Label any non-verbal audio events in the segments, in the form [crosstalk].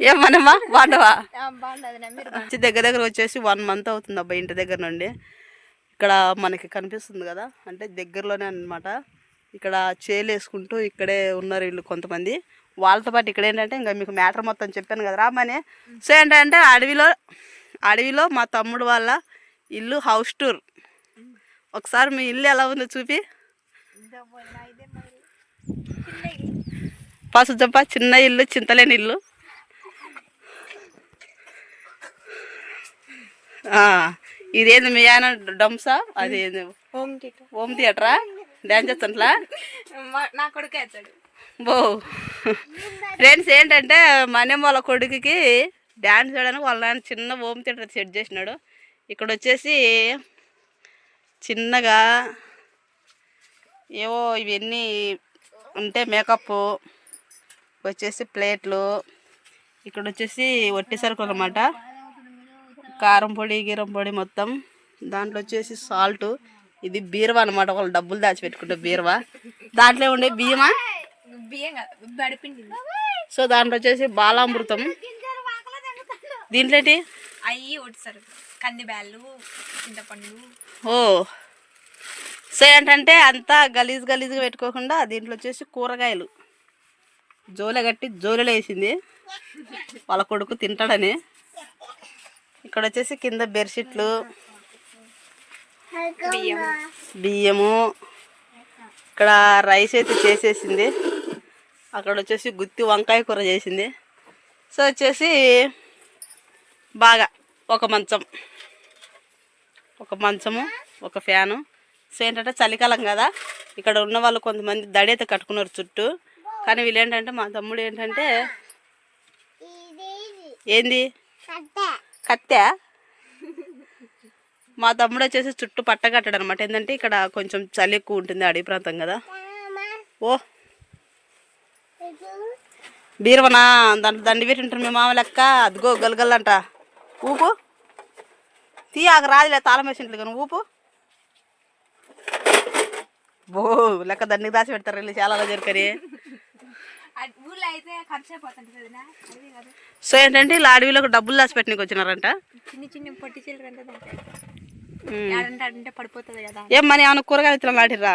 ఏమనమ్మా బాగుండవా దగ్గర దగ్గర వచ్చేసి వన్ మంత్ అవుతుంది అబ్బా ఇంటి దగ్గర నుండి. ఇక్కడ మనకి కనిపిస్తుంది కదా? అంటే దగ్గరలోనే అన్నమాట. ఇక్కడ చేలు వేసుకుంటూ ఇక్కడే ఉన్నారు వీళ్ళు కొంతమంది. వాళ్ళతో పాటు ఇక్కడ ఏంటంటే ఇంకా మీకు మ్యాటర్ మొత్తం చెప్పాను కదా. రామని సో ఏంటంటే అడవిలో అడవిలో మా తమ్ముడు వాళ్ళ ఇల్లు హౌస్ టూర్ ఒకసారి మీ ఇల్లు ఎలా ఉందో చూపి. పాసు చెప్ప చిన్న ఇల్లు చింతలేని ఇల్లు. ఇదేంది మీ ఆయన డంసా? అది ఏంది హోమ్ థియేటర్. హోమ్ థియేటరా? డ్యాన్స్ చేస్తుంట్లా? నా కొడుకు వేస్తాడు బో. ఫ్రెండ్స్ ఏంటంటే మన వాళ్ళ కొడుకుకి డ్యాన్స్ చేయడానికి వాళ్ళ నాన్న చిన్న హోమ్ థియేటర్ సెట్ చేసినాడు. ఇక్కడ వచ్చేసి చిన్నగా ఏవో ఇవన్నీ ఉంటే మేకప్ వచ్చేసి ప్లేట్లు ఇక్కడ వచ్చేసి వట్టి సరుకులు అనమాట కారం పొడి గీరం పొడి మొత్తం. దాంట్లో వచ్చేసి సాల్ట్. ఇది బీరవా అనమాట వాళ్ళు డబ్బులు దాచిపెట్టుకుంటే బీరవా. దాంట్లో ఉండే బియ్యమా? సో దాంట్లో వచ్చేసి బాలామృతం. దీంట్లో ఏంటి? అయ్యి ఒడిసారు కంది బ్యాళ్ళు చింతపండు. ఓ. సో ఏంటంటే అంతా గలీజ్ గలీజ్గా పెట్టుకోకుండా దీంట్లో వచ్చేసి కూరగాయలు. జోలె కట్టి జోలెలో వేసింది వాళ్ళ కొడుకు తింటాడని. ఇక్కడ వచ్చేసి కింద బెడ్షీట్లు బియ్యం బియ్యము. ఇక్కడ రైస్ అయితే చేసేసింది. అక్కడ వచ్చేసి గుత్తి వంకాయ కూర చేసింది. సో వచ్చేసి బాగా ఒక మంచం. ఒక మంచము ఒక ఫ్యాను. సో ఏంటంటే చలికాలం కదా ఇక్కడ ఉన్న వాళ్ళు కొంతమంది దడి అయితే కట్టుకున్నారు చుట్టూ. కానీ వీళ్ళు ఏంటంటే మా తమ్ముడు ఏంటంటే ఏంది? కత్తె? మా తమ్ముడు వచ్చేసి చుట్టూ పట్టగట్టాడు అనమాట ఏంటంటే ఇక్కడ కొంచెం చలి ఎక్కువ ఉంటుంది అడవి ప్రాంతం కదా. ఓ. బీరవనా? దాంట్లో దండి పెట్టింటారు మీ మామ లెక్క. అదిగో గలగలంట. ఊపు. తీ ఆక రాదులే తాళం వేసింట్లు కానీ ఊపు. బో లెక్క దండికి దాచి పెడతారు వీళ్ళు చాలా జరికరి ఊళ్ళో అయితే ఖర్చు అయిపోతుంది కదనా అది కాదు. సో ఏంటంటే ఇలా అడవిలోకి డబ్బులు దాచి పెట్టడానికి వచ్చినారంట చిన్న చిన్న పొట్టి చిల్లర అంటే అంటే పడిపోతుంది కదా. ఏం మనీ ఏమైనా కూరగాయలు ఇతర నాటిర్రా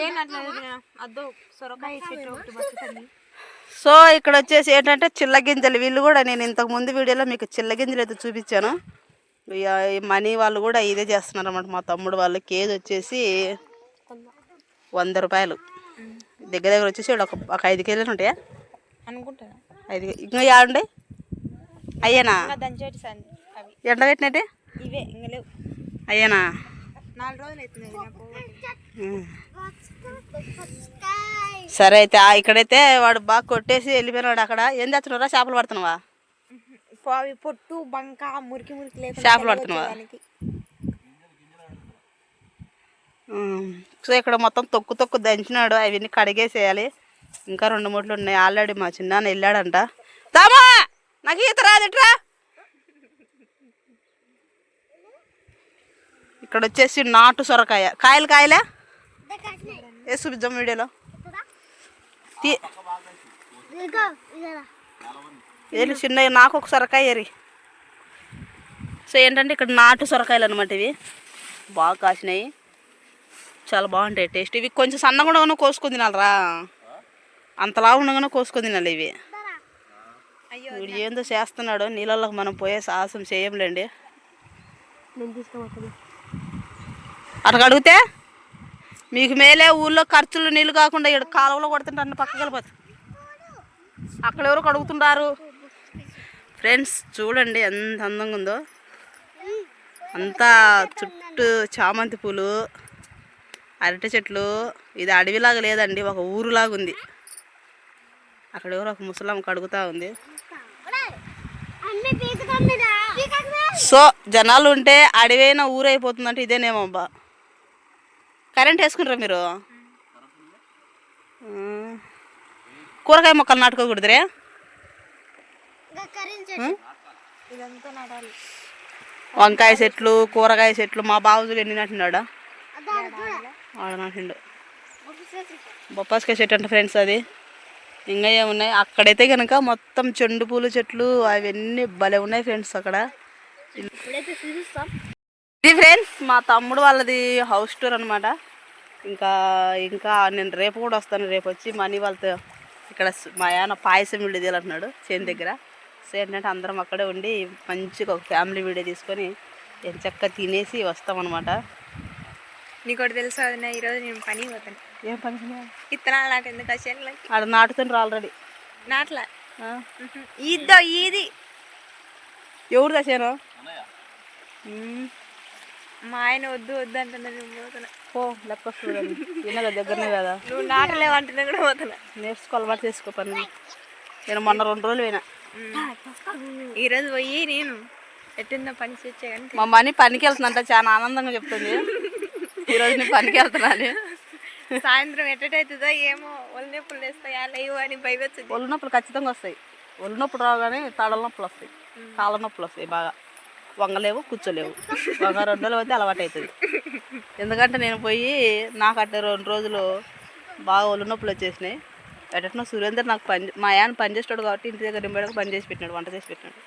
ఏం అట్లా అద్దో సొరకాయ చెట్టు ఒకటి బతుకుతుంది సో ఇక్కడ వచ్చేసి ఏంటంటే చిల్ల గింజలు వీళ్ళు కూడా నేను ఇంతకు ముందు వీడియోలో మీకు చిల్ల గింజలు అయితే చూపించాను. మనీ వాళ్ళు కూడా ఇదే చేస్తున్నారు అనమాట మా తమ్ముడు వాళ్ళు కేజీ వచ్చేసి వంద రూపాయలు. దగ్గర దగ్గర వచ్చేసి ఒక ఒక ఐదు కేజీలు ఉంటాయా? అనుకుంటాను. ఐదు ఇంకా యాడుండే అయ్యానా? ఎండ పెట్టినట్టే? ఇవే ఇంకా లేవు. అయ్యానా? నాలుగు రోజులు అవుతుంది ఉమ్. సరే అయితే ఇక్కడైతే వాడు బాగా కొట్టేసి వెళ్ళిపోయినాడు అక్కడ. ఏం తెచ్చున్నారా చేపలు పడుతున్నావా? పొట్టు బంక మురికి మురికి చేపలు పడుతున్నావా. సో ఇక్కడ మొత్తం తొక్కు తొక్కు దంచినాడు. అవన్నీ కడిగేసేయాలి. ఇంకా రెండు మూట్లు ఉన్నాయి. ఆల్రెడీ మా చిన్నాన్న వెళ్ళాడంట. దామా! నాకు ఈత రాదుట్రా ఇక్కడ వచ్చేసి నాటు సొరకాయ. కాయలు కాయలే? ఏ చూపిద్దాం వీడియోలో. ఏది చిన్న చిన్నవి నాకు ఒక సొరకాయ ఏరి సో ఏంటంటే ఇక్కడ నాటు సొరకాయలు అనమాట ఇవి. బాగా కాసినాయి. చాలా బాగుంటాయి టేస్ట్. ఇవి కొంచెం సన్నగా ఉండగానే కోసుకొని తినాలరా. అంతలా ఉండగానే కోసుకొని తినాలి ఇవి. వీడు ఏందో చేస్తున్నాడు. నీళ్ళలోకి మనం పోయే సాహసం చేయంలేండి. నేను తీసుకోబోతుంది అటు అడిగితే మీకు మేలే ఊళ్ళో ఖర్చులు నీళ్ళు కాకుండా ఇక్కడ కాలువలో కొడుతుంటారు పక్కకి వెళ్ళిపోతుంది అక్కడ ఎవరు కడుగుతుంటారు? ఫ్రెండ్స్ చూడండి ఎంత అందంగా ఉందో. అంతా చుట్టూ చామంతి పూలు. అరటి చెట్లు ఇది అడవిలాగా లేదండి ఒక ఊరులాగా ఉంది. అక్కడ ఎవరో ఒక ముసలం కడుగుతా ఉంది. సో జనాలు ఉంటే అడవైన ఊరు అయిపోతుందంటే ఇదేనేమో అబ్బా. కరెంట్ వేసుకుంటారా మీరు. కూరగాయ మొక్కలు నాటుకోకూడదురే? వంకాయ చెట్లు కూరగాయ చెట్లు మా బావుజులు ఎన్ని నాటినాడా? ఆడ నాటిండు బొప్పాస్కాయ చెట్టు అంట ఫ్రెండ్స్ అది. ఇంకా ఏమున్నాయి? అక్కడైతే కనుక మొత్తం చెండు పూల చెట్లు అవన్నీ భలే ఉన్నాయి ఫ్రెండ్స్ అక్కడ. ఇది ఫ్రెండ్స్ మా తమ్ముడు వాళ్ళది హౌస్ టూర్ అనమాట ఇంకా ఇంకా నేను రేపు కూడా వస్తాను రేపు వచ్చి మనీ వాళ్ళతో ఇక్కడ మా ఆయన పాయసం వీడియో తీయాలంటున్నాడు చేను దగ్గర. సో ఏంటంటే అందరం అక్కడే ఉండి మంచిగా ఒక ఫ్యామిలీ వీడియో తీసుకొని చక్కగా తినేసి వస్తామన్నమాట. నీకు ఒకటి తెలుసా వదినా ఈరోజు నేను పని పోతాను. ఏం పని ఇత్తనాలు నాటు ఎందుకు వచ్చాను ఆడ నాటుతుండ్రు ఆల్రెడీ. నాట్లా? ఇద్దో ఇది ఎవరు దశాను మా ఆయన వద్దు వద్దు అంటున్నా నేను పోతున్నా. పో లెక్క తినగా దగ్గరనే కదా? నువ్వు నాటలేవు అంటున్నా కూడా పోతున్నా. నేర్చుకో అలవాటు చేసుకో పని. నేను మొన్న రెండు రోజులు పోయినా. ఈరోజు పోయి నేను ఎట్టుందో పని చేచ్చే కానీ మా మనీ పనికి వెళ్తుందంట చాలా ఆనందంగా చెప్తుంది. ఈరోజు నేను పనికి వెళ్తున్నాను సాయంత్రం ఎట్టయితుందో ఏమో ఒళ్ళు నొప్పులు వేస్తాయా లేవు అని భయపెచ్చింది ఒళ్ళు నొప్పులు ఖచ్చితంగా వస్తాయి. ఒళ్ళు నొప్పులు రావు కానీ తడల నొప్పులు వస్తాయి. కాళ్ళ నొప్పులు వస్తాయి బాగా. వంగలేవు కూర్చోలేవు. వంగ రెండు రోజులు అయితే అలవాటు అవుతుంది ఎందుకంటే నేను పోయి నాకు అట్ట రెండు రోజులు బాగా ఒళ్ళు నొప్పులు వచ్చేసినాయి. ఎటనో సురేందర్ నాకు పని మా ఆయన పని చేస్తాడు కాబట్టి ఇంటి దగ్గర నింబడికి పని చేసి పెట్టినాడు వంట చేసి పెట్టినాడు.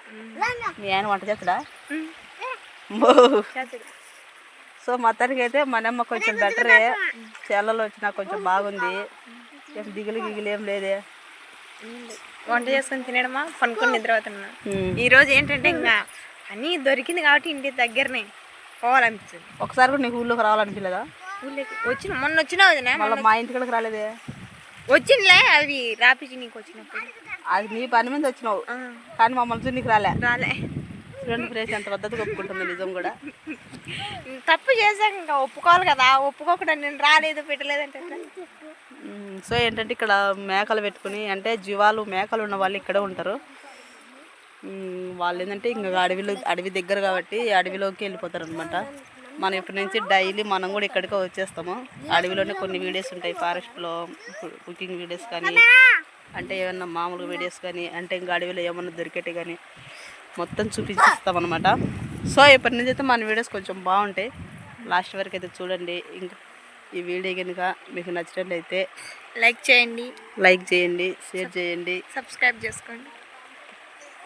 మీ ఆయన వంట చేస్తాడా. సో మొత్తానికి అయితే మనమ్మ కొంచెం బెటరే. చెల్లలు వచ్చినా కొంచెం బాగుంది. ఏం దిగులు గిగులు ఏం లేదే. వంట చేసుకొని తినడమా? పనుకొని నిద్రపోతున్నా ఈ రోజు ఏంటంటే ఇంకా అన్నీ దొరికింది కాబట్టి ఇంటి దగ్గరనే పోవాలనిపించింది ఒకసారి కూడా నీకు ఊళ్ళోకి రావాలనిపించలేదా? ఊళ్ళోకి? వచ్చిన మొన్న వచ్చినా వదినా మళ్ళీ మా ఇంటి కడకి రాలేదే. వచ్చిందిలే అవి రాపిచ్చి నీకు వచ్చినప్పుడు. అది నీ పని మీద వచ్చినావు. కానీ మమ్మల్ని నీకు రాలే. రాలే. చూడండి ఫ్రెండ్స్ ఎంత పద్ధతిగా ఒప్పుకుంటుంది నిజం కూడా. తప్పు చేశాక ఇంకా ఒప్పుకోవాలి కదా ఒప్పుకోకుండా నేను రాలేదు పెట్టలేదంటే సో ఏంటంటే ఇక్కడ మేకలు పెట్టుకుని అంటే జీవాలు మేకలు ఉన్న వాళ్ళు ఇక్కడే ఉంటారు. వాళ్ళు ఏంటంటే ఇంకా అడవిలో అడవి దగ్గర కాబట్టి అడవిలోకి వెళ్ళిపోతారు అనమాట మనం ఇప్పటి నుంచి డైలీ మనం కూడా ఇక్కడికే వచ్చేస్తాము. అడవిలోనే కొన్ని వీడియోస్ ఉంటాయి ఫారెస్ట్లో కుకింగ్ వీడియోస్ కానీ అంటే ఏమన్నా మామూలుగా వీడియోస్ కానీ అంటే ఇంకా అడవిలో ఏమన్నా దొరికేటి కానీ మొత్తం చూపించిస్తాం అనమాట సో ఇప్పటి నుంచి అయితే మన వీడియోస్ కొంచెం బాగుంటాయి. లాస్ట్ వరకు అయితే చూడండి. ఇంకా ఈ వీడియో కనుక మీకు నచ్చినట్లయితే లైక్ చేయండి. లైక్ చేయండి షేర్ చేయండి. సబ్స్క్రైబ్ చేసుకోండి.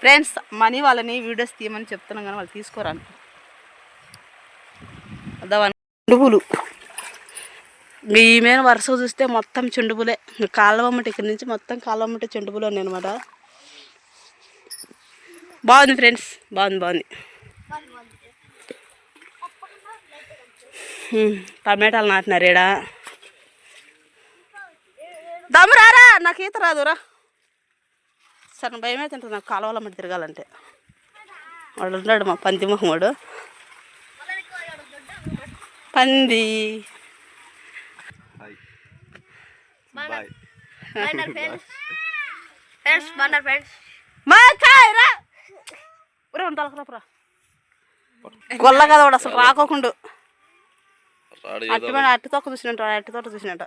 ఫ్రెండ్స్ మనీ వాళ్ళని వీడియోస్ తీయమని చెప్తున్నాం కానీ వాళ్ళు తీసుకోరాను. చెండుపులు ఈ మీద వరుస చూస్తే మొత్తం చెండుపులే కాలువమ్మట ఇక్కడ నుంచి మొత్తం కాలువమ్మట చెండుపులు ఉన్నాయి అనమాట బాగుంది ఫ్రెండ్స్. బాగుంది బాగుంది. హ్మ్, టమాటాలు నాటినారు ఈడ. దమ్ము రారా నాకు ఈత రాదురా సరే భయం అయితే ఉంటుంది నాకు కాలువల మట్టి తిరగాలంటే. వాడు ఉన్నాడు మా పంది మొహమ్మడు. పంది. ఫ్రెండ్స్. బాగున్నారు ఫ్రెండ్స్. మా ఒరే గొల్ల కదా వాడు అసలు రాకోకుండా. అట్టి మీద అట్టి తొక్క చూసినట్టు అట్టి తోట చూసినట్ట.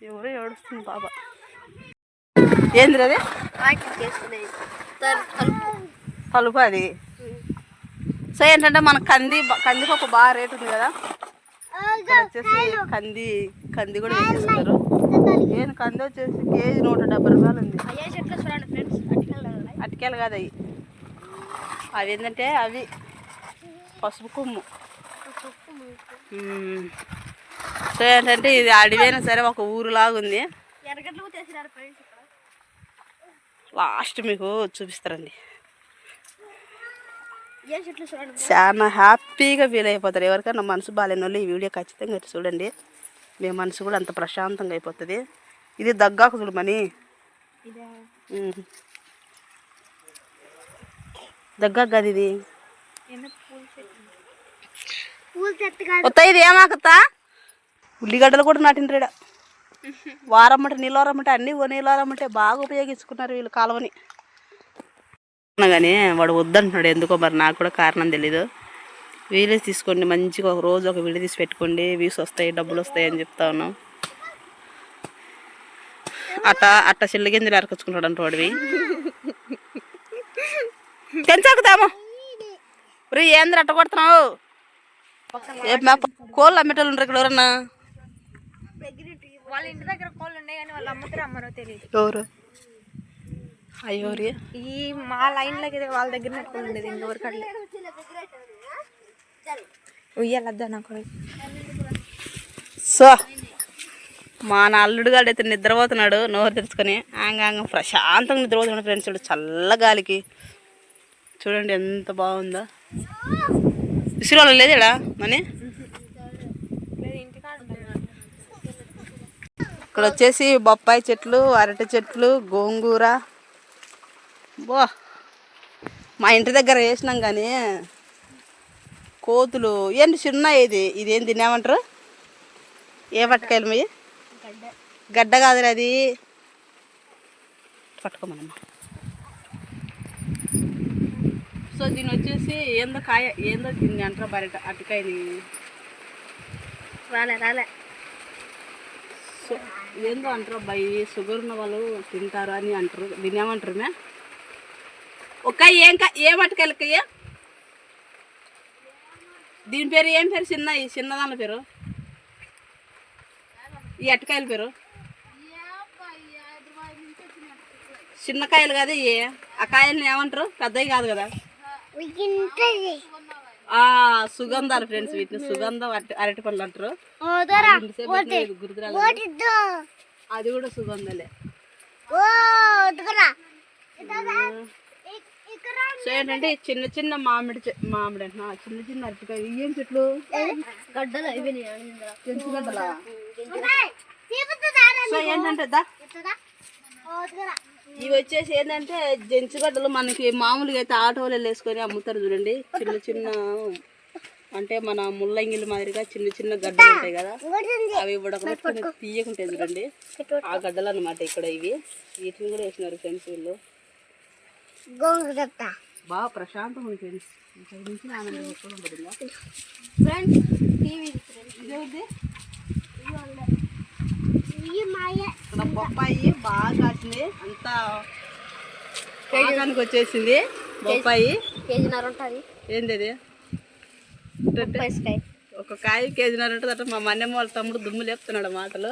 ఎవరు ఏడుస్తుంది బాబా ఏంది అది కలుపు అది. సో ఏంటంటే మన కంది కందికి ఒక బాగా రేట్ ఉంది కదా? వచ్చేసి కంది కంది కూడా వేసేస్తారు నేను కంది వచ్చేసి కేజీ నూట డెబ్బై రూపాయలు ఉంది. అటికేలు కాదు అవి. అవి ఏంటంటే అవి పసుపు కొమ్ము. మ్మ్. సో ఏంటంటే ఇది అడవైనా సరే ఒక ఊరులాగా ఉంది. లాస్ట్ మీకు చూపిస్తారండి. చాలా హ్యాపీగా ఫీల్ అయిపోతారు. ఎవరికైనా మనసు బాగాలేని వాళ్ళు ఈ వీడియో ఖచ్చితంగా చూడండి. మీ మనసు కూడా అంత ప్రశాంతంగా అయిపోతుంది. ఇది దగ్గాకు చూడమని దగ్గాకు కాదు ఇది. ఎన్న పూల చెట్టు? పూల చెట్టు కాదు. కొత్త ఇది ఏమాకత్తా? ఉల్లిగడ్డలు కూడా నాటిండ్రీడ. [laughs] వారమ్మట నీళ్ళవారమ్మట అన్నీ నీళ్ళవారమ్మటే బాగా ఉపయోగించుకున్నారు వీళ్ళు కాలువని. కానీ వాడు వద్దంటున్నాడు ఎందుకో మరి నాకు కూడా కారణం తెలీదు. వీడియోస్ తీసుకోండి మంచిగా ఒక రోజు ఒక వీడియో తీసి పెట్టుకోండి వ్యూస్ వస్తాయి డబ్బులు వస్తాయి అని చెప్తా ఉన్నాం. అట్ట అట్ట చిల్ల గింజలు అరకొచ్చుకుంటాడు అంట వాడివి. [laughs] తెంచాకుతాము రీ ఏంద్ర అట్ట కొడుతున్నావు? మా కోళ్ళు అమ్మేటోళ్ళు ఉంటారు ఇక్కడ ఎవరన్నా? వాళ్ళ ఇంటి దగ్గర కోళ్ళు ఉన్నాయి కానీ వాళ్ళు అమ్ముతారు అమ్మరో తెలియదు ఎవరు? అయ్యోరి ఈ మా లైన్ వాళ్ళ దగ్గర ఉండేది ఇంకెవరికి అట్లే ఉయ్యాలద్దా నాకు సో మా నా అల్లుడుగాడు అయితే నిద్రపోతున్నాడు నోరు తెరుచుకొని. ఆంగాంగ ప్రశాంతంగా నిద్రపోతున్నాడు ఫ్రెండ్స్. చల్ల గాలికి. చూడండి ఎంత బాగుందో. లేదేడా మనీ లేదు ఇంటికాడ ఉంటుంది ఇక్కడ వచ్చేసి బొప్పాయి చెట్లు అరటి చెట్లు గోంగూర. బో మా ఇంటి దగ్గర వేసినాం కానీ కోతులు. ఏంటి చిన్న ఇది. ఇదేం తినేమంటారు? ఏ పట్టుకాయలు మీ గడ్డ కాదురా అది. పట్టుకోమనమ్మా. సో దీని వచ్చేసి ఏందో కాయ ఏందో దీన్ని అంటారు బయట అరటికాయని రాలే రాలే. సో ఏందో అంటారు అబ్బాయి షుగర్ ఉన్న వాళ్ళు తింటారు అని అంటారు. దీన్ని ఏమంటారు మే ఒక ఏం కా ఏం అటుకాయలకయ్యా దీని పేరు ఏం పేరు? చిన్న ఈ చిన్నదాని పేరు? ఈ అట్టకాయల పేరు? చిన్న కాయలు కాదు ఇవి ఆ కాయల్ని ఏమంటారు? పెద్దవి కాదు కదా. సుగంధాలు ఫ్రెండ్స్ వీటిని సుగంధం అరటి పండ్లు అంటారు. అది కూడా సుగంధలే. సో ఏంటంటే చిన్న చిన్న మామిడి మామిడి అంటున్నా. చిన్న చిన్న అరటికాయ ఏం చెట్లు? గడ్డలు గడ్డలా? సో ఏంటంటే దా. ఇవి వచ్చేసి ఏంటంటే జంచుగడ్డలు మనకి మామూలుగా అయితే ఆటోలో వేసుకొని అమ్ముతారు చూడండి. చిన్న చిన్న అంటే మన ముల్లంగిల మాదిరిగా చిన్న చిన్న గడ్డలు ఉంటాయి కదా. అవి ఉడకబెట్టుకుని తీయకుంటాయి చూడండి. ఆ గడ్డలు అన్నమాట ఇక్కడ ఇవి. వీటిని కూడా వేసినారు ఫ్రెండ్స్ వీళ్ళు. బాగా ప్రశాంతంగా ఉంది ఫ్రెండ్స్. ఆనందం ఫ్రెండ్స్ టీవీ మాయ ఇక్కడ బొప్పాయి బాగా కాసింది. అంతా పాకానికి వచ్చేసింది బొప్పాయి. కేజీన్నర ఉంటుంది. ఏంది అది ఒక కాయ కేజీన్నర ఉంటుంది అట్లా మా మన్నెమ్మ వాళ్ళ తమ్ముడు దుమ్ము లేపుతున్నాడు మాటలు.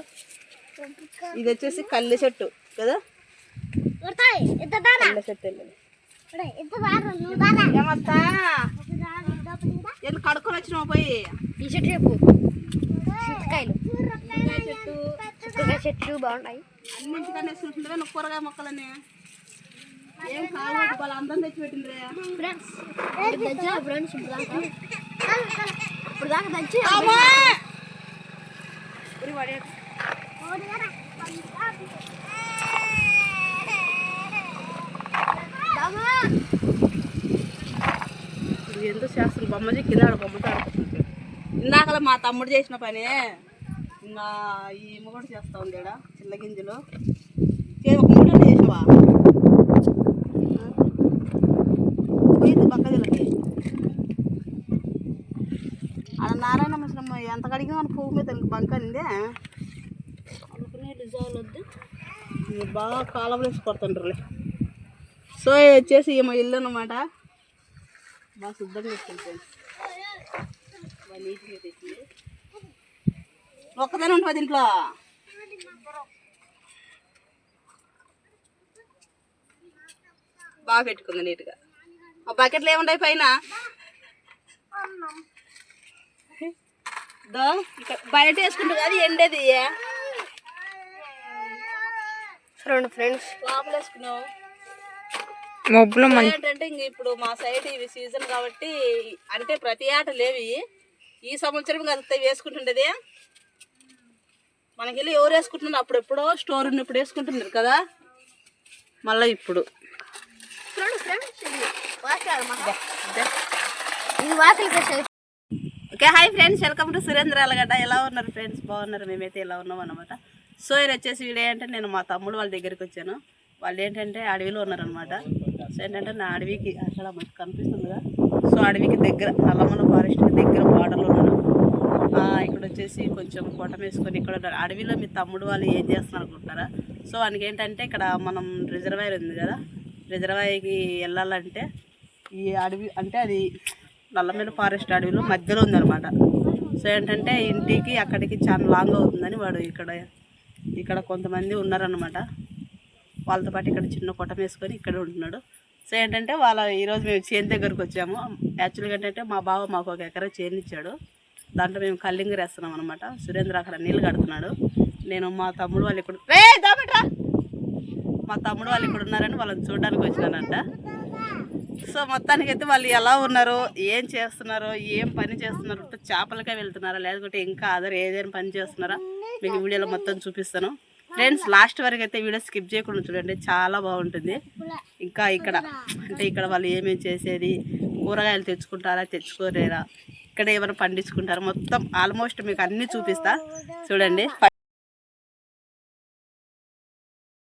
ఇది వచ్చేసి కల్లె చెట్టు కదా? కల్లె చెట్టు ఏమత్తా? కడుక్కొని వచ్చినావు పోయి? ఈ చెట్టు చింతకాయలు చింతకాయ చెట్టు. చింతకాయ చెట్లు బాగున్నాయి. అన్నింటికన్నా చూసింటే నువ్వు కూరగాయ మొక్కలని ఏం కావాలి వాళ్ళ అందరం తెచ్చి పెట్టిండ్రే ఫ్రెండ్స్ ఇప్పుడు దాకా దంచి ఎంతో చేస్తుంది బొమ్మజీ కింద ఆడ బొమ్మతో ఆడుకుంటుంది ఇందాకలా మా తమ్ముడు చేసిన పని. ఇంకా ఈ ఈమె కూడా చేస్తా ఉంది ఈడ చిల్ల గింజలు ఒక మూడు చేసావా? పోయింది పక్క జిల్లకి. ఆడ నారాయణ ముసలమ్మ ఎంత కడిగినా పువ్వు మీద తనకి బంక అనుకునే డిజావులు వద్దు బాగా కాలంలో వేసి కొడుతుంటారులే సో వచ్చేసి ఈమె ఇల్లు అనమాట బాగా శుద్ధంగా చేస్తుంది ఫ్రెండ్స్. నీట్గా ఒక్కదాని ఉంటుంది ఇంట్లో బాగా పెట్టుకుంది నీట్గా. ఆ బకెట్లు ఏముంటాయి పైన? దో ఇక్కడ బయట వేసుకుంటుంది అది ఎండేది. రెండు ఫ్రెండ్స్. లోపల వేసుకున్నావు. మబ్బులో ఏంటంటే ఇంక ఇప్పుడు మా సైడ్ ఇవి సీజన్ కాబట్టి అంటే ప్రతి ఆట లేవి ఈ సంవత్సరం అంత వేసుకుంటుండేది. మనకెళ్ళి ఎవరు వేసుకుంటున్నారు అప్పుడు ఎప్పుడో స్టోర్ ఉన్నప్పుడు వేసుకుంటున్నారు కదా. మళ్ళీ ఇప్పుడు. Okay hi friends welcome to Surendra Alagadda ఎలా ఉన్నారు ఫ్రెండ్స్ బాగున్నారు. మేమైతే ఎలా ఉన్నాం అనమాట సో ఇది వచ్చేసి వీడియో ఏంటంటే నేను మా తమ్ముడు వాళ్ళ దగ్గరికి వచ్చాను. వాళ్ళు ఏంటంటే అడవిలో ఉన్నారనమాట సో ఏంటంటే నా అడవికి అక్కడ మనకు కనిపిస్తుందిగా సో అడవికి దగ్గర నల్లమల ఫారెస్ట్ దగ్గర బార్డర్లో ఉన్నాను. ఇక్కడ వచ్చేసి కొంచెం కోట వేసుకొని ఇక్కడ అడవిలో మీ తమ్ముడు వాళ్ళు ఏం చేస్తున్నారు అనుకుంటారా సో వానికి ఏంటంటే ఇక్కడ మనం రిజర్వాయర్ ఉంది కదా రిజర్వాయర్కి వెళ్ళాలంటే ఈ అడవి అంటే అది నల్లమల ఫారెస్ట్ అడవిలో మధ్యలో ఉందన్నమాట. సో ఏంటంటే ఇంటికి అక్కడికి చాలా లాంగ్ అవుతుందని వాడు ఇక్కడ ఇక్కడ కొంతమంది ఉన్నారనమాట వాళ్ళతో పాటు ఇక్కడ చిన్న కొట్టం వేసుకొని ఇక్కడ ఉంటున్నాడు. సో ఏంటంటే వాళ్ళ ఈరోజు మేము చేను దగ్గరకు వచ్చాము. యాక్చువల్గా ఏంటంటే మా బావ మాకు ఒక ఎకరా చేను ఇచ్చాడు దాంట్లో మేము కల్లింగర్ వేస్తున్నాం అనమాట సురేంద్ర అక్కడ నీళ్ళు కడుతున్నాడు. నేను మా తమ్ముడు వాళ్ళు ఇక్కడ మా తమ్ముడు వాళ్ళు ఇక్కడ ఉన్నారని వాళ్ళని చూడడానికి వచ్చినానంట. సో మొత్తానికైతే వాళ్ళు ఎలా ఉన్నారో ఏం చేస్తున్నారో ఏం పని చేస్తున్నారో చేపలకే వెళ్తున్నారా లేకపోతే ఇంకా అదర్ ఏదైనా పని చేస్తున్నారా? మీకు వీడియోలో మొత్తం చూపిస్తాను. ఫ్రెండ్స్ లాస్ట్ వరకు అయితే వీడియో స్కిప్ చేయకుండా చూడండి. చాలా బాగుంటుంది. ఇంకా ఇక్కడ అంటే ఇక్కడ వాళ్ళు ఏమేమి చేసేది కూరగాయలు తెచ్చుకుంటారా తెచ్చుకోలేరా ఇక్కడ ఏమైనా పండించుకుంటారా మొత్తం ఆల్మోస్ట్ మీకు అన్నీ చూపిస్తా. చూడండి.